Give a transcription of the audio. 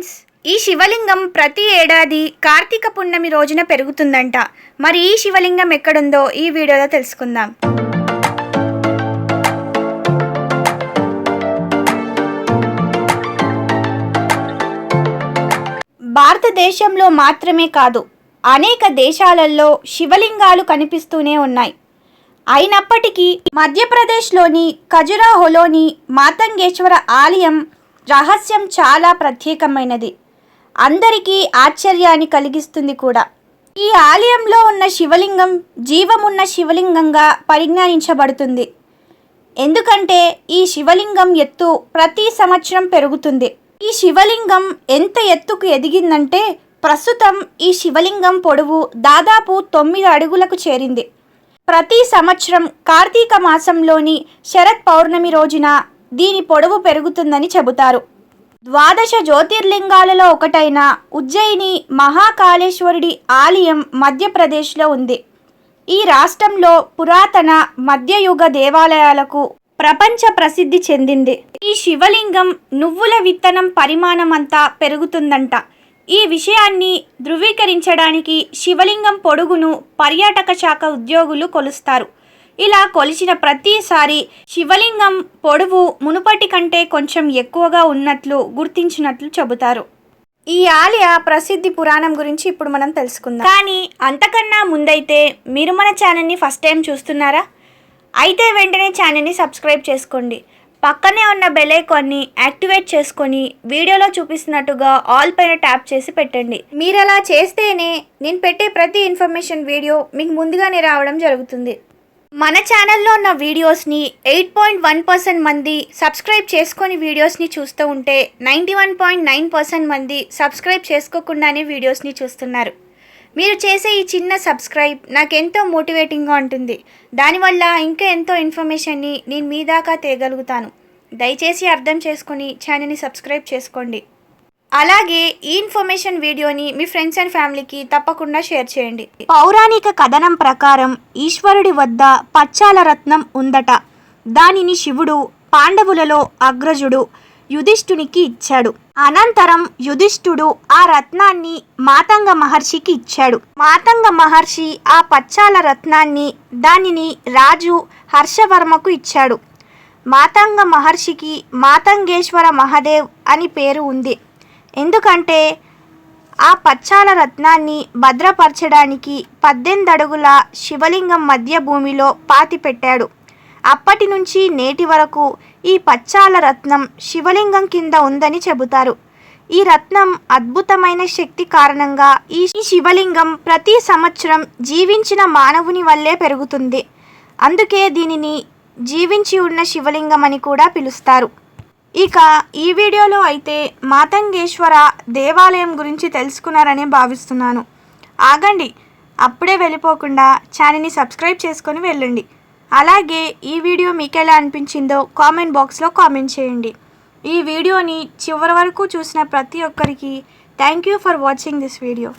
Friends ఈ శివలింగం ప్రతి ఏడాది కార్తీక పున్నమి రోజున పెరుగుతుందంట. మరి ఈ శివలింగం ఎక్కడుందో ఈ వీడియోలో తెలుసుకుందాం. భారతదేశంలో మాత్రమే కాదు అనేక దేశాలలో శివలింగాలు కనిపిస్తూనే ఉన్నాయి. అయినప్పటికీ మధ్యప్రదేశ్లోని ఖజురాహోలోని మాతంగేశ్వర ఆలయం రహస్యం చాలా ప్రత్యేకమైనది. అందరికీ ఆశ్చర్యాన్ని కలిగిస్తుంది కూడా. ఈ ఆలయంలో ఉన్న శివలింగం జీవమున్న శివలింగంగా పరిజ్ఞానించబడుతుంది. ఎందుకంటే ఈ శివలింగం ఎత్తు ప్రతి సంవత్సరం పెరుగుతుంది. ఈ శివలింగం ఎంత ఎత్తుకు ఎదిగిందంటే ప్రస్తుతం ఈ శివలింగం పొడవు దాదాపు తొమ్మిది అడుగులకు చేరింది. ప్రతి సంవత్సరం కార్తీక మాసంలోని శరత్ పౌర్ణమి రోజున దీని పొడవు పెరుగుతుందని చెబుతారు. ద్వాదశ జ్యోతిర్లింగాలలో ఒకటైన ఉజ్జయిని మహాకాళేశ్వరుడి ఆలయం మధ్యప్రదేశ్లో ఉంది. ఈ రాష్ట్రంలో పురాతన మధ్యయుగ దేవాలయాలకు ప్రపంచ ప్రసిద్ధి చెందింది. ఈ శివలింగం నువ్వుల విత్తనం పరిమాణమంతా పెరుగుతుందంట. ఈ విషయాన్ని ధృవీకరించడానికి శివలింగం పొడుగును పర్యాటక శాఖ ఉద్యోగులు కొలుస్తారు. ఇలా కొలిచిన ప్రతిసారి శివలింగం పొడవు మునుపటి కంటే కొంచెం ఎక్కువగా ఉన్నట్లు గుర్తించినట్లు చెబుతారు. ఈ ఆలయ ప్రసిద్ధి పురాణం గురించి ఇప్పుడు మనం తెలుసుకుందాం. కానీ అంతకన్నా ముందైతే మీరు మన ఛానల్ని ఫస్ట్ టైం చూస్తున్నారా? అయితే వెంటనే ఛానల్ని సబ్స్క్రైబ్ చేసుకోండి. పక్కనే ఉన్న బెల్ ఐకాన్ని యాక్టివేట్ చేసుకొని వీడియోలో చూపిస్తున్నట్టుగా ఆల్ పైన ట్యాప్ చేసి పెట్టండి. మీరు అలా చేస్తేనే నేను పెట్టే ప్రతి ఇన్ఫర్మేషన్ వీడియో మీకు ముందుగానే రావడం జరుగుతుంది. మన ఛానల్లో ఉన్న వీడియోస్ని ఎయిట్ పాయింట్ వన్ పర్సెంట్ మంది సబ్స్క్రైబ్ చేసుకొని వీడియోస్ని చూస్తూ ఉంటే ninety one point nine percent మంది సబ్స్క్రైబ్ చేసుకోకుండానే వీడియోస్ని చూస్తున్నారు. మీరు చేసే ఈ చిన్న సబ్స్క్రైబ్ నాకు ఎంతో మోటివేటింగ్గా ఉంటుంది. దానివల్ల ఇంకా ఎంతో ఇన్ఫర్మేషన్ని నేను మీ దాకా తేగలుగుతాను. దయచేసి అర్థం చేసుకొని ఛానల్ని సబ్స్క్రైబ్ చేసుకోండి. అలాగే ఈ ఇన్ఫర్మేషన్ వీడియోని మీ ఫ్రెండ్స్ అండ్ ఫ్యామిలీకి తప్పకుండా షేర్ చేయండి. పౌరాణిక కథనం ప్రకారం ఈశ్వరుడి వద్ద పచ్చాల రత్నం ఉందట. దానిని శివుడు పాండవులలో అగ్రజుడు యుధిష్ఠునికి ఇచ్చాడు. అనంతరం యుధిష్ఠుడు ఆ రత్నాన్ని మాతంగ మహర్షికి ఇచ్చాడు. మాతంగ మహర్షి ఆ పచ్చాల రత్నాన్ని దానిని రాజు హర్షవర్మకు ఇచ్చాడు. మాతంగ మహర్షికి మాతంగేశ్వర మహాదేవ్ అని పేరు ఉంది. ఎందుకంటే ఆ పచ్చాల రత్నాన్ని భద్రపరచడానికి పద్దెనిమిది అడుగుల శివలింగం మధ్య భూమిలో పాతి పెట్టాడు. అప్పటి నుంచి నేటి వరకు ఈ పచ్చాల రత్నం శివలింగం కింద ఉందని చెబుతారు. ఈ రత్నం అద్భుతమైన శక్తి కారణంగా ఈ శివలింగం ప్రతి సంవత్సరం జీవించిన మానవుని వల్లే పెరుగుతుంది. అందుకే దీనిని జీవించి ఉన్న శివలింగం అని కూడా పిలుస్తారు. ఇక ఈ వీడియోలో అయితే మాతంగేశ్వర దేవాలయం గురించి తెలుసుకున్నారని భావిస్తున్నాను. ఆగండి అప్పుడే వెళ్ళిపోకుండా ఛానల్ని సబ్స్క్రైబ్ చేసుకొని వెళ్ళండి. అలాగే ఈ వీడియో మీకు ఎలా అనిపించిందో కామెంట్ బాక్స్లో కామెంట్ చేయండి. ఈ వీడియోని చివరి వరకు చూసిన ప్రతి ఒక్కరికి thank you for watching this video.